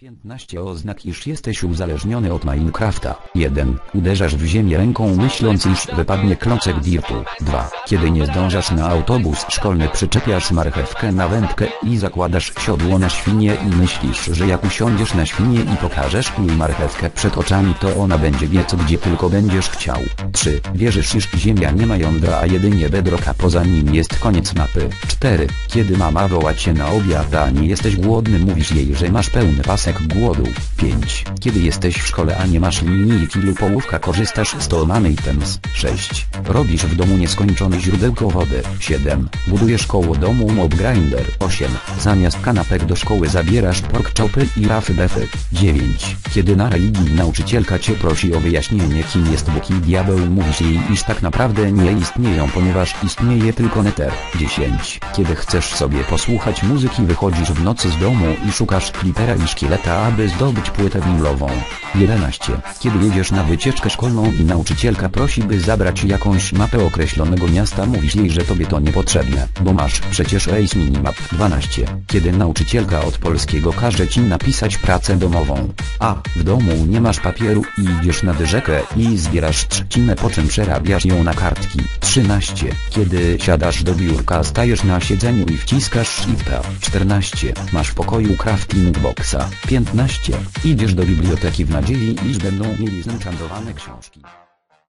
15 oznak iż jesteś uzależniony od Minecrafta. 1. Uderzasz w ziemię ręką myśląc iż wypadnie klocek dirtu. 2. Kiedy nie zdążasz na autobus szkolny przyczepiasz marchewkę na wędkę i zakładasz siodło na świnię i myślisz, że jak usiądziesz na świnię i pokażesz jej marchewkę przed oczami to ona będzie wie co gdzie tylko będziesz chciał. 3. Wierzysz iż ziemia nie ma jądra a jedynie bedrock a poza nim jest koniec mapy. 4. Kiedy mama woła cię na obiad a nie jesteś głodny mówisz jej, że masz pełny pasek głodu. 5. Kiedy jesteś w szkole a nie masz linijki lub połówka korzystasz z Tolman Items. 6. Robisz w domu nieskończone źródełko wody. 7. Budujesz koło domu mob grinder. 8. Zamiast kanapek do szkoły zabierasz pork chopy i rafy defy. 9. Kiedy na religii nauczycielka cię prosi o wyjaśnienie kim jest Bóg i diabeł mówisz jej iż tak naprawdę nie istnieją ponieważ istnieje tylko neter. 10. Kiedy chcesz sobie posłuchać muzyki wychodzisz w nocy z domu i szukasz klipera i szkieleta aby zdobyć płytę winylową. 11. Kiedy jedziesz na wycieczkę szkolną i nauczycielka prosi by zabrać jakąś mapę określonego miasta mówisz jej, że tobie to niepotrzebne, bo masz przecież Ace Minimap. 12. Kiedy nauczycielka od polskiego każe ci napisać pracę domową. A, w domu nie masz papieru i idziesz nad rzekę i zbierasz trzcinę po czym przerabiasz ją na kartki. 13. Kiedy siadasz do biurka stajesz na siedzeniu i wciskasz shifta. 14. Masz w pokoju crafting boxa. 15. Idziesz do biblioteki w nadziei iż będą mieli zenchantowane książki.